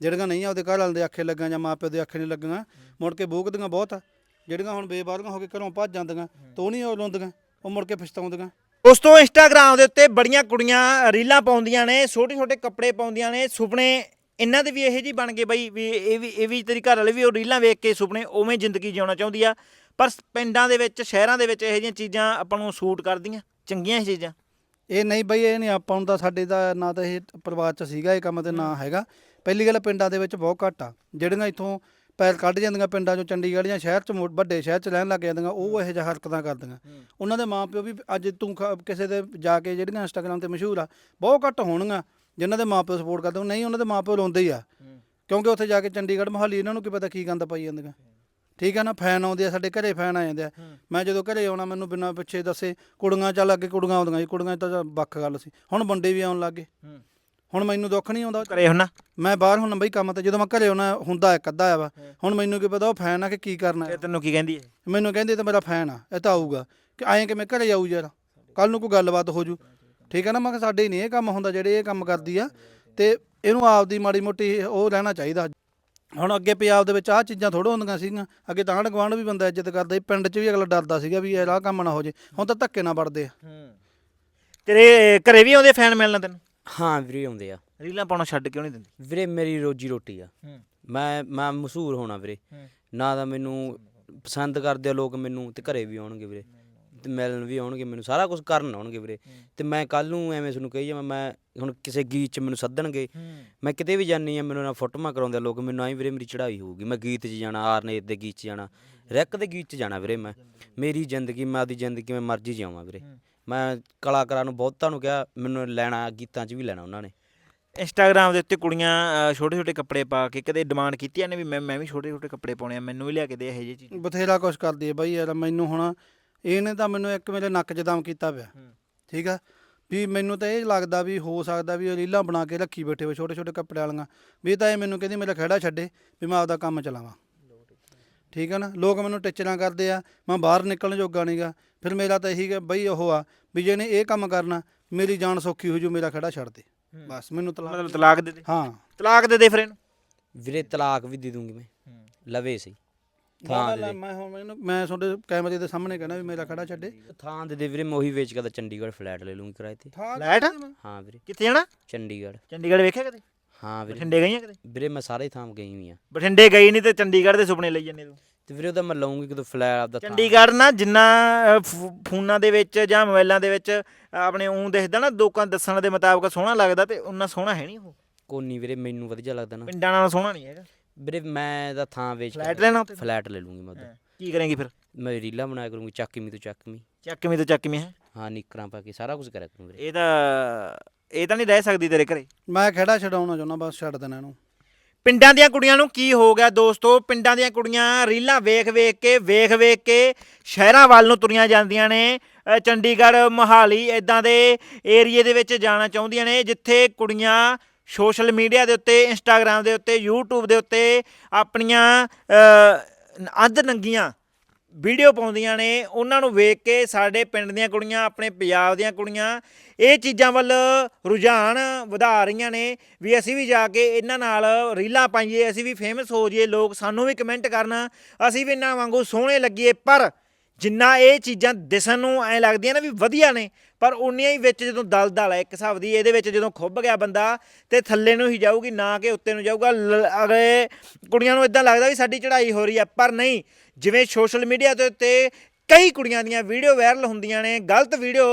S2: ਜਿਹੜੀਆਂ ਨਹੀਂ ਆਪਦੇ ਘਰ ਵਾਲੇ ਦੇ ਆਖੇ ਲੱਗਾਂ ਜਾਂ ਮਾਪਿਓ ਦੇ ਆਖੇ ਨਹੀਂ ਲੱਗੀਆਂ ਮੁੜ ਕੇ ਭੂਕਦੀਆਂ ਬਹੁਤ ਆ। ਜਿਹੜੀਆਂ ਹੁਣ ਬੇਬਾਰੀਆਂ ਹੋ ਕੇ ਘਰੋਂ ਭੱਜ ਜਾਂਦੀਆਂ ਤੇ ਨਹੀਂ ਉਹ ਰੋਂਦੀਆਂ ਉਹ ਮੁੜ ਕੇ ਪਛਤਾਉਂਦੀਆਂ।
S1: ਉਸ ਤੋਂ ਇੰਸਟਾਗ੍ਰam ਦੇ ਉੱਤੇ ਬੜੀਆਂ ਕੁੜੀਆਂ ਰੀਲਾਂ ਪਾਉਂਦੀਆਂ ਨੇ ਛੋਟੇ ਛੋਟੇ ਕੱਪੜੇ ਪਾਉਂਦੀਆਂ ਨੇ ਸੁਪਨੇ ਇਹਨਾਂ ਦੇ ਵੀ ਇਹੋ ਜਿਹੀ ਬਣ ਗਏ ਬਈ ਵੀ ਇਹ ਵੀ ਇਹ ਵੀ ਤੇਰੀ ਘਰ ਵਾਲੇ ਵੀ ਉਹ ਰੀਲਾਂ ਵੇਖ ਕੇ ਸੁਪਨੇ ਉਵੇਂ ਜ਼ਿੰਦਗੀ ਜਿਉਣਾ ਚਾਹੁੰਦੀ ਆ। ਪਰ ਪਿੰਡਾਂ ਦੇ ਵਿੱਚ ਸ਼ਹਿਰਾਂ ਦੇ ਵਿੱਚ ਇਹੋ ਜਿਹੀਆਂ ਚੀਜ਼ਾਂ ਆਪਾਂ ਨੂੰ ਸੂਟ ਕਰਦੀਆਂ ਚੰਗੀਆਂ ਇਹ ਚੀਜ਼ਾਂ।
S2: ਇਹ ਨਹੀਂ ਬਈ ਇਹ ਨਹੀਂ ਆਪਾਂ ਨੂੰ ਤਾਂ ਸਾਡੇ ਦਾ ਨਾ ਤਾਂ ਇਹ ਪਰਿਵਾਰ ਚ ਸੀਗਾ ਇਹ ਕੰਮ ਤੇ ਨਾ ਹੈਗਾ। ਪਹਿਲੀ ਗੱਲ ਪਿੰਡਾਂ ਦੇ ਵਿੱਚ ਬਹੁਤ ਘੱਟ ਆ। ਜਿਹੜੀਆਂ ਇੱਥੋਂ ਪੈਰ ਕੱਢ ਜਾਂਦੀਆਂ ਪਿੰਡਾਂ ਚੋਂ ਚੰਡੀਗੜ੍ਹ ਜਾਂ ਸ਼ਹਿਰ ਚ ਮੋ- ਵੱਡੇ ਸ਼ਹਿਰ ਚ ਰਹਿਣ ਲੱਗ ਜਾਂਦੀਆਂ ਉਹ ਇਹੋ ਜਿਹਾ ਹਰਕਤਾਂ ਕਰਦੀਆਂ। ਉਹਨਾਂ ਦੇ ਮਾਪਿਓ ਵੀ ਅੱਜ ਤੂੰ ਖ- ਕਿਸੇ ਦੇ ਜਾ ਕੇ ਜਿਹੜੀਆਂ ਇੰਸਟਾਗ੍ਰਾਮ ਤੇ ਮਸ਼ਹੂਰ ਆ ਬਹੁਤ ਘੱਟ ਹੋਣਗੀਆਂ ਜਿਨ੍ਹਾਂ ਦੇ ਮਾਪਿਓ ਸਪੋਰਟ ਕਰਦੇ ਹੋਣ। ਨਹੀਂ ਉਹਨਾਂ ਦੇ ਮਾਪਿਓ ਰੋਂਦੇ ਹੀ ਆ। ਕਿਉਂਕਿ ਉੱਥੇ ਜਾ ਕੇ ਚੰਡੀਗੜ੍ਹ ਮੋਹਾਲੀ ਇਹਨਾਂ ਨੂੰ ਕੀ ਪਤਾ ਕੀ ਗੰਦ ਪਾਈ ਜਾਂਦੀਆਂ। ਠੀਕ ਆ ਨਾ ਫੈਨ ਆਉਂਦੇ ਆ ਸਾਡੇ ਘਰੇ ਫੈਨ ਆ ਜਾਂਦੇ ਆ। ਮੈਂ ਜਦੋਂ ਘਰੇ ਆਉਣਾ ਮੈਨੂੰ ਬਿਨਾਂ ਪਿੱਛੇ ਦੱਸੇ ਕੁੜੀਆਂ ਚੱਲ ਅੱਗੇ ਕੁੜੀਆਂ ਆਉਂਦੀਆਂ ਸੀ ਕੁੜੀਆਂ ਤਾਂ ਵੱਖ ਗੱਲ ਸੀ। ਹੁਣ ਬੰਦੇ ਵੀ ਆਉਣ ਲੱਗੇ ਹੁਣ ਮੈਨੂੰ ਦੁੱਖ ਨਹੀਂ ਆਉਂਦਾ।
S1: ਕਰੇ ਹੁਣਾ
S2: ਮੈਂ ਬਾਹਰ ਹੁਣ ਬਈ ਕੰਮ ਤੇ ਜਦੋਂ ਮੈਂ ਘਰੇ ਆਉਣਾ ਹੁੰਦਾ ਇੱਕ ਅੱਧਾ ਆ ਵਾ। ਹੁਣ ਮੈਨੂੰ ਕੀ ਪਤਾ ਉਹ ਫੈਨ ਆ ਕਿ ਕੀ ਕਰਨਾ
S1: ਤੇ ਤੈਨੂੰ ਕੀ ਕਹਿੰਦੀ ਹੈ
S2: ਮੈਨੂੰ ਕਹਿੰਦੇ ਇਹ ਤਾਂ ਮੇਰਾ ਫੈਨ ਆ ਇਹ ਤਾਂ ਆਊਗਾ। ਕਿ ਐਂ ਕਿ ਮੈਂ ਘਰੇ ਆਊ ਯਾਰ? ਕੱਲ ਨੂੰ ਕੋਈ ਗੱਲਬਾਤ ਹੋ ਜੂ। ਠੀਕ ਹੈ ਨਾ? ਮੈਂ ਸਾਡੇ ਨਹੀਂ ਇਹ ਕੰਮ ਹੁੰਦਾ ਜਿਹੜੇ ਇਹ ਕੰਮ ਕਰਦੀ ਆ। ਤੇ ਇਹਨੂੰ ਆਪਦੀ ਮਾੜੀ ਮੋਟੀ ਉਹ ਰਹਿਣਾ ਚਾਹੀਦਾ। ਹੁਣ ਅੱਗੇ ਪੰਜਾਬ ਦੇ ਵਿੱਚ ਆਹ ਚੀਜ਼ਾਂ ਥੋੜ੍ਹਾ ਹੁੰਦੀਆਂ ਸੀਗੀਆਂ। ਅੱਗੇ ਤਾਂ ਗੁਆਂਢ ਵੀ ਬੰਦਾ ਇੱਜ਼ਤ ਕਰਦਾ ਸੀ। ਪਿੰਡ 'ਚ ਵੀ ਅਗਲਾ ਡਰਦਾ ਸੀਗਾ ਵੀ ਇਹ ਆਹ ਕੰਮ ਨਾ ਹੋ ਜੇ। ਹੁਣ ਤਾਂ ਧੱਕੇ ਨਾਲ ਵੜਦੇ ਆ।
S1: ਤੇਰੇ ਘਰੇ ਵੀ ਆਉਂਦੇ ਫੈਨ ਮਿਲਣ ਤੈਨੂੰ?
S3: ਹਾਂ ਵੀਰੇ ਆਉਂਦੇ ਆ।
S1: ਰੀਲਾਂ ਪਾਉਣਾ ਛੱਡ ਕਿਉਂ ਨਹੀਂ ਦਿੰਦੀ?
S3: ਵੀਰੇ ਮੇਰੀ ਰੋਜੀ ਰੋਟੀ ਆ।
S1: ਹੂੰ।
S3: ਮੈਂ ਮੈਂ ਮਸ਼ਹੂਰ ਹੋਣਾ ਵੀਰੇ।
S1: ਹੂੰ।
S3: ਨਾ ਤਾਂ ਮੈਨੂੰ ਪਸੰਦ ਕਰਦੇ ਆ ਲੋਕ ਮੈਨੂੰ ਤੇ ਘਰੇ ਵੀ ਆਉਣਗੇ ਵੀਰੇ। ਤੇ ਮਿਲਣ ਵੀ ਆਉਣਗੇ ਮੈਨੂੰ ਸਾਰਾ ਕੁਝ ਕਰਨ ਆਉਣਗੇ ਵੀਰੇ। ਤੇ ਮੈਂ ਕੱਲ ਨੂੰ ਐਵੇਂ ਤੁਹਾਨੂੰ ਕਹੀ ਜਾਵਾਂ ਮੈਂ ਹੁਣ ਕਿਸੇ ਗੀਤ 'ਚ ਮੈਨੂੰ ਸੱਦਣਗੇ। ਮੈਂ ਕਿਤੇ ਵੀ ਜਾਣੀ ਆ ਮੈਨੂੰ ਨਾ ਫੋਟੋਆਂ ਕਰਾਉਂਦੇ ਆ ਲੋਕ ਮੈਨੂੰ ਆਈ ਵੀਰੇ ਮੇਰੀ ਚੜ੍ਹਾਈ ਹੋਊਗੀ। ਮੈਂ ਗੀਤ 'ਚ ਜਾਣਾ ਆਰਨੇਤ ਦੇ ਗੀਤ 'ਚ ਜਾਣਾ ਰੈਕ ਦੇ ਗੀਤ 'ਚ ਜਾਣਾ ਵੀਰੇ ਮੈਂ। ਮੇਰੀ ਜ਼ਿੰਦਗੀ ਮੈਂ ਆਪਦੀ ਜ਼ਿੰਦਗੀ ਮੈਂ ਮਰਜ਼ੀ ਜਿਉਵਾਂ ਵੀਰੇ। ਮੈਂ ਕਲਾਕਾਰਾਂ ਨੂੰ ਬਹੁਤਾਂ ਨੂੰ ਕਿਹਾ ਮੈਨੂੰ ਲੈਣਾ ਗੀਤਾਂ 'ਚ ਵੀ ਲੈਣਾ ਉਹਨਾਂ ਨੇ।
S1: ਇੰਸਟਾਗ੍ਰam ਦੇ ਉੱਤੇ ਕੁੜੀਆਂ ਛੋਟੇ ਛੋਟੇ ਕੱਪੜੇ ਪਾ ਕੇ ਕਦੇ ਡਿਮਾਂਡ ਕੀਤੀਆਂ ਨੇ ਵੀ ਮੈਂ ਮੈਂ ਵੀ ਛੋਟੇ ਛੋਟੇ ਕੱਪੜੇ ਪਾਉਣੇ ਆ ਮੈਨੂੰ ਵੀ ਲਿਆ ਕੇ ਦੇ ਇਹੋ ਜਿਹੀ ਚੀਜ਼।
S2: ਬਥੇਰਾ ਕੁਛ ਕਰਦੀ ਹੈ ਬਾਈ ਯਾਰ ਮੈਨੂੰ ਹੁਣ ਇਹਨੇ ਤਾਂ ਮੈਨੂੰ ਇੱਕ ਮੇਰੇ ਨੱਕ 'ਚ ਦਮ ਕੀਤਾ ਪਿਆ।
S1: ਹੂੰ।
S2: ਠੀਕ ਆ? ਵੀ ਮੈਨੂੰ ਤਾਂ ਇਹ ਲੱਗਦਾ ਵੀ ਹੋ ਸਕਦਾ ਵੀ ਇਹ ਰੀਲਾਂ ਬਣਾ ਕੇ ਰੱਖੀ ਬੈਠੇ ਹੋਏ ਛੋਟੇ ਛੋਟੇ ਕੱਪੜੇ ਵਾਲੀਆਂ। ਵੀ ਤਾਂ ਇਹ ਮੈਨੂੰ ਕਹਿੰਦੀ ਮੇਰਾ ਖਹਿੜਾ ਛੱਡੇ ਵੀ ਮੈਂ ਆਪਦਾ ਕੰਮ ਚਲਾਵਾਂ। ਠੀਕ ਆ ਨਾ? ਲੋਕ ਮੈਨੂੰ ਟਿਚਰਾਂ ਕਰਦੇ ਆ ਮੈਂ ਬਾਹਰ ਨਿਕਲਣ ਜੋਗਾ ਨਹੀਂਗਾ ਫਿਰ ਮੇਰਾ ਤਾਂ ਇਹੀ ਕਿ ਬਈ ਉਹ ਆ ਵੀ ਜਿਹਨੇ ਇਹ ਕੰਮ ਕਰਨਾ ਮੇਰੀ ਜਾਨ ਸੌਖੀ ਹੋ ਜੂ ਮੇਰਾ ਖਹਿੜਾ ਛੱਡ ਦੇ। ਬਸ ਮੈਨੂੰ ਤਲਾਕ
S1: ਮਤਲਬ ਤਲਾਕ ਦੇ ਦੇ।
S2: ਹਾਂ।
S1: ਤਲਾਕ ਦੇ ਦੇ ਫਿਰ ਇਹਨੂੰ।
S3: ਵੀਰੇ ਤਲਾਕ ਵੀ ਦੇ ਦੂੰਗੀ ਮੈਂ। ਲਵੇ ਸਹੀ। ਥਾਂ ਦੇ
S2: ਮੈਂ ਹੁਣ ਮੈਨੂੰ ਮੈਂ ਤੁਹਾਡੇ ਕੈਮਰੇ ਦੇ ਸਾਹਮਣੇ ਕਹਿਣਾ ਵੀ ਮੇਰਾ ਖੜਾ ਛੱਡੇ
S3: ਥਾਂ ਦੇ ਦੇ ਵੀਰੇ ਮੈਂ ਉਹੀ ਵੇਚ ਕੇ ਤਾਂ ਚੰਡੀਗੜ੍ਹ ਫਲੈਟ ਲੈ ਲੂੰਗੀ ਕਿਰਾਏ ਤੇ।
S1: ਲੈਟ
S3: ਹਾਂ ਵੀਰੇ।
S1: ਕਿੱਥੇ ਜਾਣਾ?
S3: ਚੰਡੀਗੜ੍ਹ।
S1: ਚੰਡੀਗੜ੍ਹ ਵੇਖਿਆ ਕਦੇ?
S3: ਹਾਂ ਵੀਰੇ।
S1: ਬਠਿੰਡੇ ਗਈਆਂ ਕਦੇ
S3: ਵੀਰੇ ਮੈਂ ਸਾਰੇ ਥਾਂ ਗਈ ਵੀ ਆ
S1: ਬਠਿੰਡੇ ਗਈ ਨਹੀਂ ਤੇ ਚੰਡੀਗੜ੍ਹ ਦੇ ਸੁਪਨੇ ਲਈ ਜਾਂਦੇ ਤੂੰ।
S3: ਤੇ ਵੀਰੇ ਉਹਦਾ ਮੈਂ ਲਊਂਗੀ ਕਿਦੋਂ ਫਲੈਟ ਆਪਦਾ ਥਾਂ।
S1: ਚੰਡੀਗੜ੍ਹ ਨਾ ਜਿੰਨਾ ਅ, ਫੋ- ਫੋਨਾਂ ਦੇ ਵਿੱਚ ਜਾਂ ਮੋਬਾਈਲਾਂ ਦੇ ਵਿੱਚ ਆਪਣੇ ਉਂ ਦਿਖਦਾ ਨਾ ਲੋਕਾਂ ਦੇ ਦੱਸਣ ਦੇ ਮੁਤਾਬਕ ਸੋਹਣਾ ਲੱਗਦਾ ਤੇ ਉਹਨਾਂ ਸੋਹਣਾ ਹੈ ਨਹੀਂ ਉਹ।
S3: ਕੋਨੀ ਵੀਰੇ ਮੈਨੂੰ ਵਧੀਆ ਲੱਗਦਾ ਨਾ।
S1: ਪਿੰਡਾਂ ਨਾਲੋਂ ਸੋਹਣਾ ਨਹੀਂ ਹੈਗਾ।
S3: ਵੀਰੇ ਮੈਂ ਤਾਂ ਥਾਂ ਵੇਚ ਕੇ
S1: ਫਲੈਟ ਲੈਣਾ
S3: ਫਲੈਟ ਲੈ ਲੂੰਗੀ ਮੈਂ ਉਹਦਾ
S1: ਕੀ ਕਰੇਂਗੀ ਫਿਰ?
S3: ਮੈਂ ਰੀਲਾਂ ਬਣਾਇਆ ਕਰੂੰਗੀ ਚੱਕਵੀਂ ਤੋਂ ਚੱਕਵੀਂ
S1: ਚੱਕਵੀਂ ਤੋਂ ਚੱਕਵੀਂ ਹੈ?
S3: ਹਾਂ ਨਿਕਰਾਂ ਪਾ ਕੇ ਸਾਰਾ ਕੁਝ ਕਰਿਆ ਕਰੂੰ ਵੀਰੇ।
S1: ਇਹ ਤਾਂ ਇਹ ਤਾਂ ਨਹੀਂ ਰਹਿ ਸਕਦੀ ਤੇਰੇ ਘਰੇ।
S2: ਮੈਂ ਖੜਾ ਛਡਾਉਣਾ ਚਾਹੁੰਦਾ ਬਸ ਛੱਡ ਦੇਣਾ ਇਹਨੂੰ।
S1: ਪਿੰਡਾਂ ਦੀਆਂ ਕੁੜੀਆਂ ਨੂੰ ਕੀ ਹੋ ਗਿਆ ਦੋਸਤੋ? ਪਿੰਡਾਂ ਦੀਆਂ ਕੁੜੀਆਂ ਰੀਲਾਂ ਵੇਖ ਵੇਖ ਕੇ ਵੇਖ ਵੇਖ ਕੇ ਸ਼ਹਿਰਾਂ ਵੱਲ ਨੂੰ ਤੁਰੀਆਂ ਜਾਂਦੀਆਂ ਨੇ। ਅ, ਚੰਡੀਗੜ੍ਹ ਮੋਹਾਲੀ ਇਦਾਂ ਦੇ ਏਰੀਏ ਦੇ ਵਿੱਚ ਜਾਣਾ ਚਾਹੁੰਦੀਆਂ ਨੇ ਜਿੱਥੇ ਕੁੜੀਆਂ ਸੋਸ਼ਲ ਮੀਡੀਆ ਦੇ ਉੱਤੇ ਇੰਸਟਾਗ੍ਰam ਦੇ ਉੱਤੇ YouTube ਦੇ ਉੱਤੇ ਆਪਣੀਆਂ ਅ, ਅੱਧ ਨੰਗੀਆਂ ਵੀਡੀਓ ਪਾਉਂਦੀਆਂ ਨੇ, ਉਹਨਾਂ ਨੂੰ ਵੇਖ ਕੇ ਸਾਡੇ ਪਿੰਡ ਦੀਆਂ ਕੁੜੀਆਂ, ਆਪਣੇ ਪੰਜਾਬ ਦੀਆਂ ਕੁੜੀਆਂ, ਇਹ ਚੀਜ਼ਾਂ ਵੱਲ ਰੁਝਾਨ ਵਧਾ ਰਹੀਆਂ ਨੇ ਵੀ ਅਸੀਂ ਵੀ ਜਾ ਕੇ ਇਹਨਾਂ ਨਾਲ ਰੀਲਾਂ ਪਾਈਏ, ਅਸੀਂ ਵੀ ਫੇਮਸ ਹੋ ਜਾਈਏ, ਲੋਕ ਸਾਨੂੰ ਵੀ ਕਮੈਂਟ ਕਰਨ, ਅਸੀਂ ਵੀ ਇਹਨਾਂ ਵਾਂਗੂ ਸੋਹਣੇ ਲੱਗੀਏ, ਪਰ ਜਿੰਨਾ ਇਹ ਚੀਜ਼ਾਂ ਦਿਸਣ ਨੂੰ ਐ ਲੱਗਦੀਆਂ ਨਾ ਵੀ ਵਧੀਆ ਨੇ, ਪਰ ਉਨੀਆਂ ਹੀ ਵਿੱਚ ਜਦੋਂ ਦਲਦਲ ਹੈ ਇੱਕ ਹਿਸਾਬ ਦੀ ਇਹਦੇ ਵਿੱਚ ਜਦੋਂ ਖੁੱਭ ਗਿਆ ਬੰਦਾ ਤੇ ਥੱਲੇ ਨੂੰ ਹੀ ਜਾਊਗੀ, ਨਾ ਕਿ ਉੱਤੇ ਨੂੰ ਜਾਊਗਾ, ਲ- ਅਗਲੇ ਕੁੜੀਆਂ ਨੂੰ ਇਦਾਂ ਲੱਗਦਾ ਵੀ ਸਾਡੀ ਚੜ੍ਹਾਈ ਹੋ ਰਹੀ ਹੈ ਪਰ ਨਹੀਂ, ਜਿਵੇਂ ਸੋਸ਼ਲ ਮੀਡੀਆ ਦੇ ਉੱਤੇ ਕਈ ਕੁੜੀਆਂ ਦੀਆਂ ਵੀਡੀਓ ਵਾਇਰਲ ਹੁੰਦੀਆਂ ਨੇ, ਗਲਤ ਵੀਡੀਓ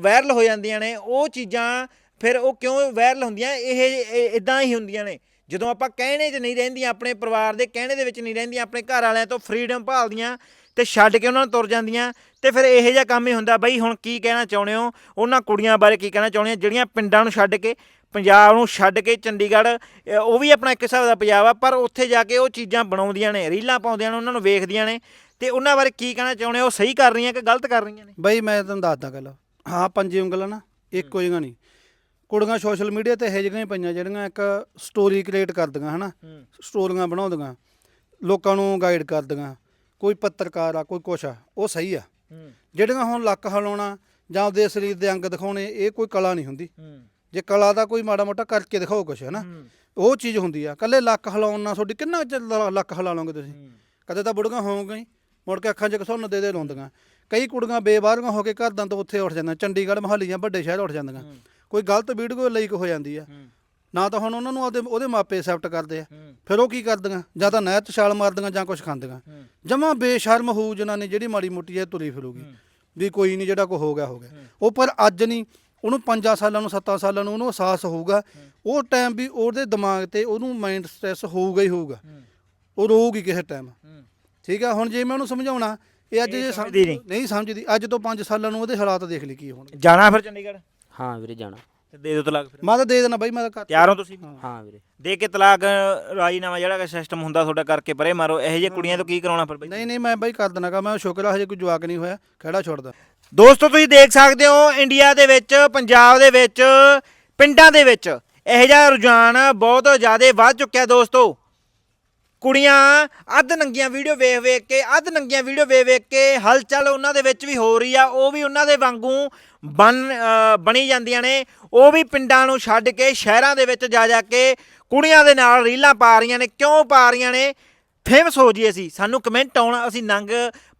S1: ਵਾਇਰਲ ਹੋ ਜਾਂਦੀਆਂ ਨੇ, ਉਹ ਚੀਜ਼ਾਂ ਫਿਰ ਉਹ ਕਿਉਂ ਵਾਇਰਲ ਹੁੰਦੀਆਂ, ਇਹ ਇਦਾਂ ਹੀ ਹੁੰਦੀਆਂ ਨੇ। ਜਦੋਂ ਆਪਾਂ ਕਹਿਣੇ 'ਚ ਨਹੀਂ ਰਹਿੰਦੀਆਂ, ਆਪਣੇ ਪਰਿਵਾਰ ਦੇ ਕਹਿਣੇ ਦੇ ਵਿੱਚ ਨਹੀਂ ਰਹਿੰਦੀਆਂ, ਆਪਣੇ ਘਰ ਵਾਲਿਆਂ ਤੋਂ ਫਰੀडम ਭਾਲਦੀਆਂ ਤੇ ਛੱਡ ਕੇ ਉਹਨਾਂ ਨੂੰ ਤੁਰ ਜਾਂਦੀਆਂ ਤੇ ਫਿਰ ਇਹੋ ਜਿਹਾ ਕੰਮ ਹੀ ਹੁੰਦਾ ਬਈ ਹੁਣ ਕੀ ਕਹਿਣਾ ਚਾਹੁੰਦੇ ਹੋ? ਉਹਨਾਂ ਕੁੜੀਆਂ ਬਾਰੇ ਕੀ ਕਹਿਣਾ ਚਾਹੁੰਦੇ ਹੋ ਜਿਹੜੀਆਂ ਪਿੰਡਾਂ ਨੂੰ ਛੱਡ ਕੇ ਪੰਜਾਬ ਨੂੰ ਛੱਡ ਕੇ ਚੰਡੀਗੜ੍ਹ ਉਹ ਵੀ ਆਪਣਾ ਇੱਕ ਹਿਸਾਬ ਦਾ ਪੰਜਾਬ ਆ ਪਰ ਉੱਥੇ ਜਾ ਕੇ ਉਹ ਚੀਜ਼ਾਂ ਬਣਾਉਂਦੀਆਂ ਨੇ ਰੀਲਾਂ ਪਾਉਂਦੀਆਂ ਨੇ ਉਹਨਾਂ ਨੂੰ ਵੇਖਦੀਆਂ ਨੇ ਤੇ ਉਹਨਾਂ ਬਾਰੇ ਕੀ ਕਹਿਣਾ ਚਾਹੁੰਦੇ ਹੋ? ਉਹ ਸਹੀ ਕਰ ਰਹੀਆਂ ਕਿ ਗਲਤ ਕਰ ਰਹੀਆਂ ਨੇ?
S2: ਬਈ ਮੈਂ ਤੁਹਾਨੂੰ ਦੱਸਦਾ ਗੱਲ। ਹਾਂ ਪੰਜੇ ਉਂਗਲਾਂ ਨਾ ਇੱਕੋ ਜਿਹੀਆਂ ਨਹੀਂ। ਕੁੜੀਆਂ ਸੋਸ਼ਲ ਮੀਡੀਆ ਤੇ ਇਹੋ ਜਿਹੀਆਂ ਹੀ ਪਈਆਂ ਜਿਹੜੀਆਂ ਇੱਕ ਸਟੋਰੀ ਕ੍ਰੀਏਟ ਕਰਦੀਆਂ ਹਨਾ? ਸਟੋਰੀਆਂ ਬਣਾਉਂਦੀਆਂ ਲੋਕਾਂ ਨੂੰ ਗਾਈਡ ਕਰਦੀਆਂ। ਕੋਈ ਪੱਤਰਕਾਰ ਆ ਕੋਈ ਕੁਛ ਆ ਉਹ ਸਹੀ ਆ। ਜਿਹੜੀਆਂ ਹੁਣ ਲੱਕ ਹਿਲਾਉਣਾ ਜਾਂ ਉਹਦੇ ਸਰੀਰ ਦੇ ਅੰਗ ਦਿਖਾਉਣੇ ਇਹ ਕੋਈ ਕਲਾ ਨਹੀਂ ਹੁੰਦੀ। ਜੇ ਕਲਾ ਦਾ ਕੋਈ ਮਾੜਾ ਮੋਟਾ ਕਰਕੇ ਦਿਖਾਓ ਕੁਛ ਹੈ। ਨਾ ਉਹ ਚੀਜ਼ ਹੁੰਦੀ ਆ। ਕੱਲੇ ਲੱਕ ਹਿਲਾਉਣ ਨਾਲ ਤੁਹਾਡੀ ਕਿੰਨਾ ਚਿਰ ਲ- ਲੱਕ ਹਿਲਾ ਲਓਗੇ ਤੁਸੀਂ? ਕਦੇ ਤਾਂ ਬੁੜੀਆਂ ਹੋਵੋਗੇ ਹੀ ਮੁੜ ਕੇ ਅੱਖਾਂ 'ਚ ਘਸੁੰਨ ਦੇ ਦੇ ਰੋਂਦੀਆਂ। ਕਈ ਕੁੜੀਆਂ ਬੇਬਾਰੀਆਂ ਹੋ ਕੇ ਘਰਦਾਂ ਤੋਂ ਉੱਥੇ ਉੱਠ ਜਾਂਦੀਆਂ ਚੰਡੀਗੜ੍ਹ ਮਹਾਲੀ ਜਾਂ ਵੱਡੇ ਸ਼ਹਿਰ ਉੱਠ ਜਾਂਦੀਆਂ। ਕੋਈ ਗਲਤ ਵੀਡੀਓ ਲੀਕ ਹੋ ਜਾਂਦੀ ਆ। ਨਾ ਤਾਂ ਹੁਣ ਉਹਨਾਂ ਨੂੰ ਉਹਦੇ ਉਹਦੇ ਮਾਪੇ ਐਕਸੈਪਟ ਕਰਦੇ ਆ। ਫਿਰ ਉਹ ਕੀ ਕਰਦੀਆਂ? ਜਾਂ ਤਾਂ ਨਹਿਰ 'ਚ ਛਾਲ ਮਾਰਦੀਆਂ ਜਾਂ ਕੁਝ ਖਾਂਦੀਆਂ। ਜਮਾ ਬੇਸ਼ਰਮ ਹੋਊ ਜਨਾਨੀ ਜਿਹੜੀ ਮਾੜੀ ਮੋਟੀ ਐ ਤੁਰੀ ਫਿਰੂਗੀ। ਵੀ ਕੋਈ ਨਹੀਂ ਜਿਹੜਾ ਕੋ ਹੋ ਗਿਆ ਹੋ ਗਿਆ। ਉਹ ਪਰ ਅੱਜ ਨਹੀਂ ਉਹਨੂੰ 5 ਸਾਲਾਂ ਨੂੰ 7 ਸਾਲਾਂ ਨੂੰ ਉਹਨੂੰ ਅਹਿਸਾਸ ਹੋਊਗਾ। ਉਹ ਟਾਈਮ ਵੀ ਉਹਦੇ ਦਿਮਾਗ ਤੇ ਉਹਨੂੰ ਮਾਈਂਡ ਸਟ੍ਰੈਸ ਹੋਊਗਾ ਹੀ ਹੋਊਗਾ। ਉਹ ਰੋਊਗੀ ਕਿਸੇ ਟਾਈਮ ਠੀਕ ਆ? ਹੁਣ ਜੇ ਮੈਂ ਉਹਨੂੰ ਸਮਝਾਉਣਾ ਇਹ ਅੱਜ ਜੇ
S1: ਸਮਝਦੀ ਨਹੀਂ।
S2: ਨਹੀਂ ਸਮਝਦੀ ਅੱਜ ਤੋਂ 5 ਸਾਲਾਂ ਨੂੰ ਉਹਦੇ ਹਾਲਾਤ ਦੇਖ ਲਈ ਕੀ ਹੋਣਗੇ।
S1: ਜਾਣਾ ਫਿਰ ਚੰਡੀਗੜ੍ਹ?
S3: ਹਾਂ ਵੀਰੇ ਜਾਣਾ।
S1: ਤੇ ਦੇ ਦਿਓ ਤਲਾਕ ਫਿਰ।
S2: ਮੈਂ ਤਾਂ ਦੇ ਦੇਣਾ ਬਾਈ ਮੈਂ ਤਾਂ ਕਰ
S1: ਤਿਆਰ ਹੋ ਤੁਸੀਂ?
S3: ਹਾਂ। ਵੀਰੇ।
S1: ਦੇ ਕੇ ਤਲਾਕ ਰਾਜੀਨਾਮਾ ਜਿਹੜਾ ਸਿਸਟਮ ਹੁੰਦਾ ਤੁਹਾਡਾ ਕਰਕੇ ਪਰੇ ਮਾਰੋ। ਇਹੋ ਜਿਹੇ ਕੁੜੀਆਂ ਤੋਂ ਕੀ ਕਰਾਉਣਾ ਫਿਰ ਬਈ?
S2: ਨਹੀਂ ਨਹੀਂ ਮੈਂ ਬਾਈ ਕਰ ਦੇਣਾ ਗਾ ਮੈਂ ਸ਼ੁਕਰ ਆ ਹਜੇ ਕੋਈ ਜਵਾਕ ਨਹੀਂ ਹੋਇਆ। ਖੜਾ ਛੋੜਦਾ।
S1: ਦੋਸਤੋ ਤੁਸੀਂ ਦੇਖ ਸਕਦੇ ਹੋ ਇੰਡੀਆ ਦੇ ਵਿੱਚ ਪੰਜਾਬ ਦੇ ਵਿੱਚ ਪਿੰਡਾਂ ਦੇ ਵਿੱਚ ਇਹੋ ਜਿਹਾ ਰੁਝਾਨ ਬਹੁਤ ਜ਼ਿਆਦਾ ਵੱਧ ਚੁੱਕਿਆ ਦੋਸਤੋ। ਕੁੜੀਆਂ, ਅੱਧ ਨੰਗੀਆਂ ਵੀਡੀਓ ਵੇਖ ਵੇਖ ਕੇ, ਅੱਧ ਨੰਗੀਆਂ ਵੀਡੀਓ ਵੇਖ ਵੇਖ ਕੇ ਹਲਚਲ ਉਹਨਾਂ ਦੇ ਵਿੱਚ ਵੀ ਹੋ ਰਹੀ ਆ, ਉਹ ਵੀ ਉਹਨਾਂ ਦੇ ਵਾਂਗੂ ਬਣ ਬਣੀ ਜਾਂਦੀਆਂ ਨੇ। ਉਹ ਵੀ ਪਿੰਡਾਂ ਨੂੰ ਛੱਡ ਕੇ ਸ਼ਹਿਰਾਂ ਦੇ ਵਿੱਚ ਜਾ ਜਾ ਕੇ ਕੁੜੀਆਂ ਦੇ ਨਾਲ ਰੀਲਾਂ ਪਾ ਰਹੀਆਂ ਨੇ, ਕਿਉਂ ਪਾ ਰਹੀਆਂ ਨੇ? ਫੇਮਸ ਹੋ ਜਾਈਏ ਅਸੀਂ, ਸਾਨੂੰ ਕਮੈਂਟ ਆਉਣ, ਅਸੀਂ ਨੰਗ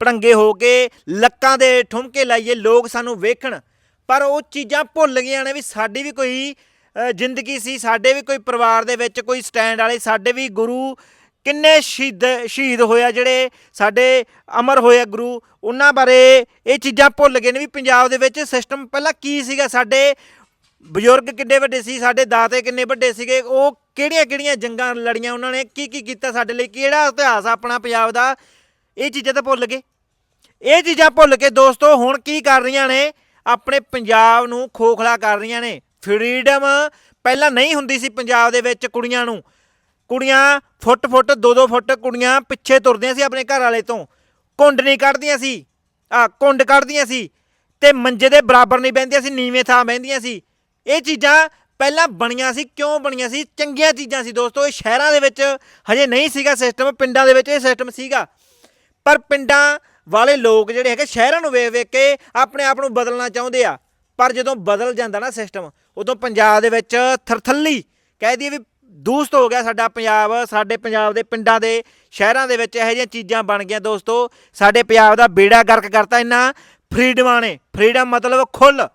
S1: ਪੜੰਗੇ ਹੋ ਕੇ ਲੱਕਾਂ ਦੇ ਠੁਮਕੇ ਲਾਈਏ, ਲੋਕ ਸਾਨੂੰ ਵੇਖਣ। ਪਰ ਉਹ ਚੀਜ਼ਾਂ ਭੁੱਲ ਗਈਆਂ ਨੇ ਵੀ ਸਾਡੀ ਵੀ ਕੋਈ ਜ਼ਿੰਦਗੀ ਸੀ, ਸਾਡੇ ਵੀ ਕੋਈ ਪਰਿਵਾਰ ਦੇ ਵਿੱਚ ਕੋਈ ਸਟੈਂਡ ਵਾਲੇ, ਸਾਡੇ ਵੀ ਗੁਰੂ ਕਿੰਨੇ ਸ਼ਹੀਦ ਸ਼ਹੀਦ ਹੋਇਆ ਜਿਹੜੇ ਸਾਡੇ ਅਮਰ ਹੋਏ ਆ ਗੁਰੂ? ਉਹਨਾਂ ਬਾਰੇ ਇਹ ਚੀਜ਼ਾਂ ਭੁੱਲ ਗਏ ਨੇ ਵੀ ਪੰਜਾਬ ਦੇ ਵਿੱਚ ਸਿਸਟਮ ਪਹਿਲਾਂ ਕੀ ਸੀਗਾ? ਸਾਡੇ ਬਜ਼ੁਰਗ ਕਿੰਨੇ ਵੱਡੇ ਸੀ? ਸਾਡੇ ਦਾਤੇ ਕਿੰਨੇ ਵੱਡੇ ਸੀਗੇ? ਉਹ ਕਿਹੜੀਆਂ ਕਿਹੜੀਆਂ ਜੰਗਾਂ ਲੜੀਆਂ ਉਹਨਾਂ ਨੇ? ਕੀ ਕੀ ਕੀਤਾ ਸਾਡੇ ਲਈ? ਕਿਹੜਾ ਇਤਿਹਾਸ ਆਪਣਾ ਪੰਜਾਬ ਦਾ? ਇਹ ਚੀਜ਼ਾਂ ਤਾਂ ਭੁੱਲ ਗਏ। ਇਹ ਚੀਜ਼ਾਂ ਭੁੱਲ ਕੇ ਦੋਸਤੋ ਹੁਣ ਕੀ ਕਰ ਰਹੀਆਂ ਨੇ? ਆਪਣੇ ਪੰਜਾਬ ਨੂੰ ਖੋਖਲਾ ਕਰ ਰਹੀਆਂ ਨੇ। ਫਰੀडम ਪਹਿਲਾਂ ਨਹੀਂ ਹੁੰਦੀ ਸੀ ਪੰਜਾਬ ਦੇ ਵਿੱਚ ਕੁੜੀਆਂ ਨੂੰ। ਕੁੜੀਆਂ ਫੁੱਟ ਫੁੱਟ, ਦੋ ਦੋ ਫੁੱਟ ਕੁੜੀਆਂ ਪਿੱਛੇ ਤੁਰਦੀਆਂ ਸੀ ਆਪਣੇ ਘਰ ਵਾਲੇ ਤੋਂ। ਕੁੰਡ ਨਹੀਂ ਕੱਢਦੀਆਂ ਸੀ। ਆ ਕੁੰਡ ਕੱਢਦੀਆਂ ਸੀ ਤੇ ਮੰਜੇ ਦੇ ਬਰਾਬਰ ਨਹੀਂ ਬਹਿੰਦੀਆਂ ਸੀ, ਨੀਵੇਂ ਥਾਂ ਬਹਿੰਦੀਆਂ ਸੀ। ਇਹ ਚੀਜ਼ਾਂ ਪਹਿਲਾਂ ਬਣੀਆਂ ਸੀ, ਕਿਉਂ ਬਣੀਆਂ ਸੀ? ਚੰਗੀਆਂ ਚੀਜ਼ਾਂ ਸੀ ਦੋਸਤੋ, ਇਹ ਸ਼ਹਿਰਾਂ ਦੇ ਵਿੱਚ ਹਜੇ ਨਹੀਂ ਸੀਗਾ ਸਿਸਟਮ ਪਿੰਡਾਂ ਦੇ ਵਿੱਚ ਇਹ ਸਿਸਟਮ ਸੀਗਾ। ਪਰ ਪਿੰਡਾਂ ਵਾਲੇ ਲੋਕ ਜਿਹੜੇ ਹੈਗੇ, ਸ਼ਹਿਰਾਂ ਨੂੰ ਵੇਖ ਵੇਖ ਕੇ ਆਪਣੇ ਆਪ ਨੂੰ ਬਦਲਣਾ ਚਾਹੁੰਦੇ ਆ। ਪਰ ਜਦੋਂ ਬਦਲ ਜਾਂਦਾ ਨਾ ਸਿਸਟਮ ਉਦੋਂ ਪੰਜਾਬ ਦੇ ਵਿੱਚ ਥਰਥੱਲੀ ਕਹਿ ਦਈਏ ਵੀ ਦੂਸਤ ਹੋ ਗਿਆ ਸਾਡਾ ਪੰਜਾਬ, ਸਾਡੇ ਪੰਜਾਬ ਦੇ ਪਿੰਡਾਂ ਦੇ ਸ਼ਹਿਰਾਂ ਦੇ ਵਿੱਚ ਇਹੋ ਜਿਹੀਆਂ ਚੀਜ਼ਾਂ ਬਣ ਗਈਆਂ ਦੋਸਤੋ। ਸਾਡੇ ਪੰਜਾਬ ਦਾ ਬੇੜਾ ਗਰਕ ਕਰਤਾ ਇਹਨਾਂ ਫਰੀਡਮਾਂ ਨੇ। ਫਰੀडम ਮਤਲਬ ਖੁੱਲ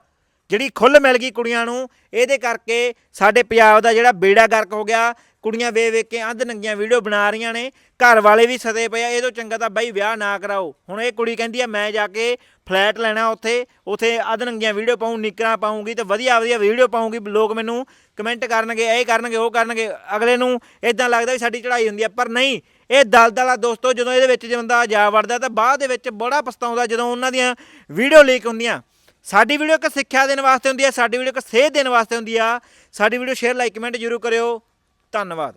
S1: ਜਿਹੜੀ ਖੁੱਲ ਮਿਲ ਗਈ ਕੁੜੀਆਂ ਨੂੰ, ਇਹਦੇ ਕਰਕੇ ਸਾਡੇ ਪੰਜਾਬ ਦਾ ਜਿਹੜਾ ਬੇੜਾ ਗਰਕ ਹੋ ਗਿਆ। ਕੁੜੀਆਂ ਵੇ ਵੇਖ ਕੇ ਅੱਧ ਨੰਗੀਆਂ ਵੀਡੀਓ ਬਣਾ ਰਹੀਆਂ ਨੇ, ਘਰ ਵਾਲੇ ਵੀ ਸਦੇ ਪਏ ਆ, ਇਹ ਤੋਂ ਚੰਗਾ ਤਾਂ ਬਾਈ ਵਿਆਹ ਨਾ ਕਰਾਓ। ਹੁਣ ਇਹ ਕੁੜੀ ਕਹਿੰਦੀ ਆ, ਮੈਂ ਜਾ ਕੇ ਫਲੈਟ ਲੈਣਾ ਉੱਥੇ ਉੱਥੇ ਅੱਧ ਨੰਗੀਆਂ ਵੀਡੀਓ ਪਾਉਂ ਨਿਕਰਾਂ ਪਾਉਂਗੀ ਤੇ ਵਧੀਆ ਵਧੀਆ ਵੀਡੀਓ ਪਾਉਂਗੀ ਲੋਕ ਮੈਨੂੰ ਕਮੈਂਟ ਕਰਨਗੇ, ਇਹ ਕਰਨਗੇ, ਉਹ ਕਰਨਗੇ, ਅਗਲੇ ਨੂੰ ਇਦਾਂ ਲੱਗਦਾ ਵੀ ਸਾਡੀ ਚੜ੍ਹਾਈ ਹੁੰਦੀ ਆ, ਪਰ ਨਹੀਂ, ਇਹ ਦਲਦਲ ਆ ਦੋਸਤੋ, ਜਦੋਂ ਇਹਦੇ ਵਿੱਚ ਜੇ ਬੰਦਾ ਜਾ ਵੜਦਾ ਤਾਂ ਬਾਅਦ ਦੇ ਵਿੱਚ ਬੜਾ ਪਛਤਾਉਂਦਾ ਜਦੋਂ ਉਹਨਾਂ ਦੀਆਂ ਵੀਡੀਓ ਲੀਕ ਹੁੰਦੀਆਂ। ਸਾਡੀ ਵੀਡੀਓ ਇੱਕ ਸਿੱਖਿਆ ਦੇਣ ਵਾਸਤੇ ਹੁੰਦੀ ਆ, ਸਾਡੀ ਵੀਡੀਓ ਇੱਕ ਸੇਧ ਦੇਣ ਵਾਸਤੇ ਹੁੰਦੀ ਆ। ਸਾਡੀ ਵੀਡੀਓ ਸ਼ੇਅਰ ਲਾਈਕ ਕਮੈਂਟ ਜ਼ਰੂਰ ਕਰਿਓ। ਧੰਨਵਾਦ।